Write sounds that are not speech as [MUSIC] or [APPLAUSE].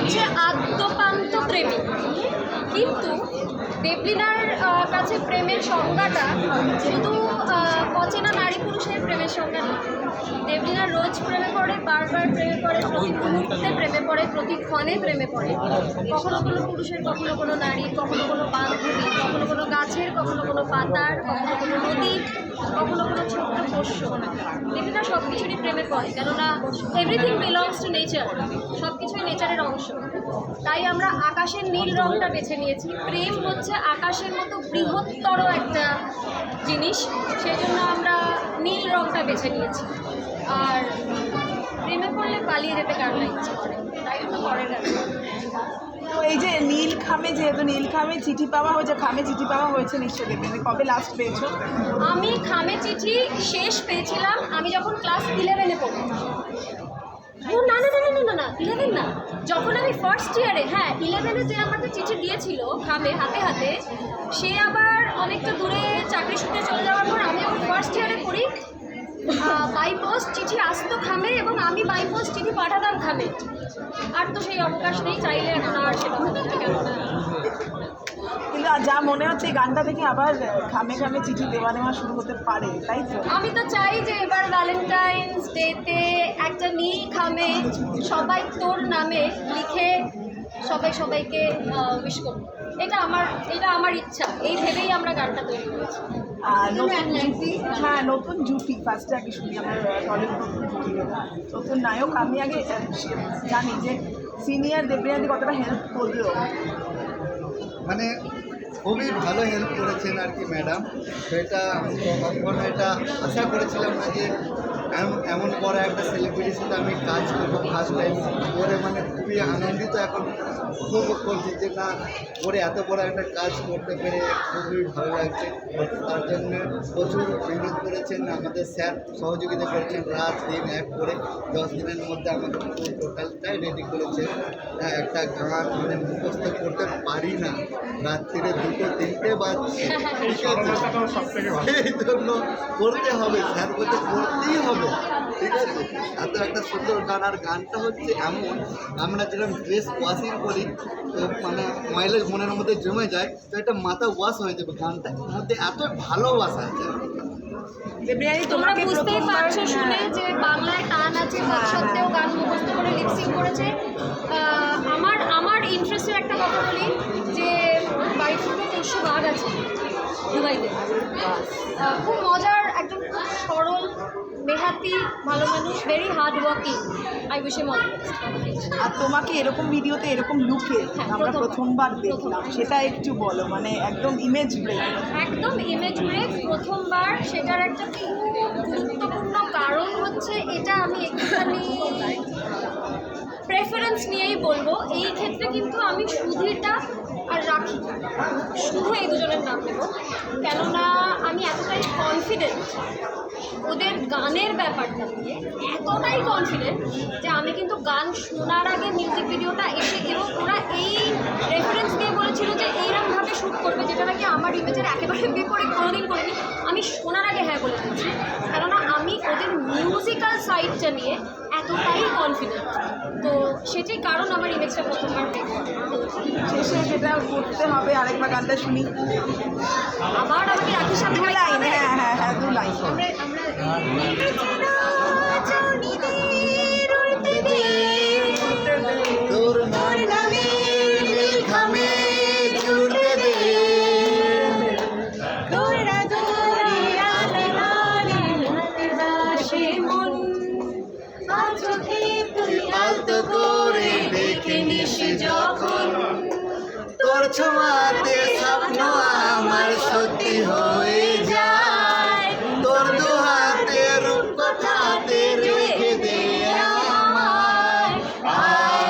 হচ্ছে আদ্যপান্ত প্রেমী। কিন্তু দেবলিনার কাছে প্রেমের সংজ্ঞাটা শুধু অচেনা নারী পুরুষের প্রেমের সংজ্ঞা নয়। দেবলিনা রোজ প্রেমে পড়ে, বারবার প্রেমে পড়ে, প্রতি মুহূর্তে প্রেমে পড়ে, প্রতি ক্ষণে প্রেমে পড়ে। কখনো কোনো পুরুষের, কখনো কোনো নারীর, কখনো কোনো বান্ধবী কখনো কোনো গাছের, কখনো কোনো পাতার, কখনো কোনো নদীর, কখনো কোনো ছোট্ট পোষ্য। দেবলিনা সব কিছুরই প্রেমে পড়ে, কেননা এভরিথিং বিলংস টু নেচার সব কিছুই নেচারের অংশ। তাই আমরা আকাশের নীল রংটা বেছে নিয়েছি। প্রেম হচ্ছে আকাশের মতো বৃহত্তর একটা জিনিস সেই জন্য আমরা নীল রংটা বেছে নিয়েছি। আর প্রেমে পড়লে পালিয়ে যেতে কার না ইচ্ছে করে তাই জন্য করে না তো এই যে নীল খামে যেহেতু নীল খামে চিঠি পাওয়া হয়েছে খামে চিঠি পাওয়া হয়েছে নিশ্চয়ই মানে কবে লাস্ট পেয়েছ? আমি খামে চিঠি শেষ পেয়েছিলাম আমি যখন ক্লাস ইলেভেনে পড়তাম। ও না না না না না না না ইলেভেন না। যখন আমি ফার্স্ট ইয়ারে হ্যাঁ ইলেভেনে যে আমাকে চিঠি দিয়েছিল খামে হাতে হাতে সে আবার অনেকটা দূরে চাকরি সূত্রে চলে যাওয়ার পর আমি যখন ফার্স্ট ইয়ারে পড়ি বাই পোস্ট চিঠি আসতো খামে এবং আমি বাই পোস্ট চিঠি পাঠাতাম খামে। আর তো সেই অবকাশ নেই চাইলে এখন আর সেটা হতে কিন্তু যা মনে হচ্ছে এই গানটা থেকে আবার খামে খামে চিঠি দেওয়া নেওয়া শুরু হতে পারে তাই তো? আমি তো চাই যে এবার ভ্যালেন্টাইন্স ডেতে একটা নীল খামে সবাই তোর নামে লিখে সবাই সবাইকে উইশ করব এটা আমার এটা আমার ইচ্ছা। এই ভেবেই আমরা গানটা তৈরি করেছি। আর নতুন জুটি হ্যাঁ নতুন জুটি। ফার্স্টে আগে শুনি আমার টলিউড নতুন জুটি। নতুন নায়ক। আমি আগে জানি যে সিনিয়র দেবরিয়াদি কতটা হেল্প করল। মানে খুবই ভালো হেল্প করেছেন আর কি ম্যাডাম সেটা কখনো এটা আশা করেছিলাম না যে এমন এমন বড় একটা সেলিব্রিটির সাথে আমি কাজ করব ফার্স্ট টাইম করে মানে খুবই আনন্দিত এখন। খুব করছি যে না করে এত বড় একটা কাজ করতে পেরে খুবই ভালো লাগছে। তার জন্য প্রচুর মেহনত করেছেন আমাদের স্যার সহযোগিতা করেছেন রাত দিন এক করে। দশ দিনের মধ্যে আমাদের পুরো টোটালটাই রেডি করেছে। হ্যাঁ, একটা গান মানে মুখস্থ করতে পারি না। রাত্রিরে দুটো তিনটে বাজছে। এই [LAUGHS] জন্য করতে হবে স্যার বলতে করতেই হবে। ঠিক আছে? এত একটা সুন্দর গান আর গানটা হচ্ছে এমন আমরা যেরকম ড্রেস ওয়াশিং করি তো মানে ময়লা মনের মধ্যে জমে যায় তো এটা মাথা ওয়াশ হয়ে যাবে গানটার মধ্যে এত ভালোবাসা আছে। দেবরিয়াদি তোমরা বুঝতেই পারছ শুনে যে বাংলায় টান আছে তার সত্ত্বেও গান মুখস্থ করে লিপসিং করেছে। আমার আমার ইন্টারেস্টের একটা কথা বলি যে বাড়িতে দুটো পশু বাঘ আছে দুবাইতে। খুব মজার সরল বেহাতি ভালো মানুষ very hard working I wish all আর তোমাকে এরকম ভিডিওতে এরকম লুকে হ্যাঁ, আমরা প্রথম। প্রথমবার দেখলাম সেটা একটু বলো মানে একদম ইমেজ ব্রেক একদম ইমেজ ব্রেক প্রথমবার সেটার একটা খুব গুরুত্বপূর্ণ কারণ হচ্ছে এটা আমি একটুখানি প্রেফারেন্স নিয়েই বলব এই ক্ষেত্রে কিন্তু আমি সুধীরটা আর রাখি শুধু এই দুজনের নাম নেব কেননা আমি এতটাই কনফিডেন্ট ওদের গানের ব্যাপারটা নিয়ে এতটাই কনফিডেন্ট যে আমি কিন্তু গান শোনার আগে মিউজিক ভিডিওটা এসে এবং ওরা এই রেফারেন্স দিয়ে বলেছিল যে এইরকমভাবে শ্যুট করবে, যেটা নাকি আমার ইমেজের একেবারে বিপরীত, কোনোদিন করিনি। আমি শোনার আগে হ্যাঁ বলে দিচ্ছি কেননা আমি ওদের মিউজিক্যাল সাইডটা নিয়ে এতটাই কনফিডেন্ট তো সেটাই কারণ আমার ইমেজটা প্রথমবার। শেষে যেটা করতে হবে আরেকবার গানটা শুনি। আবার আমাকে রাখি সাথে দু লাইন হ্যাঁ হ্যাঁ হ্যাঁ দু লাইন। আমরা আমরা তোর ছোঁয়াতে স্বপ্ন আমার সত্যি হয়ে যায়। তোর দু হাতে রূপ কথাতে রেখে দে আমায়। আয়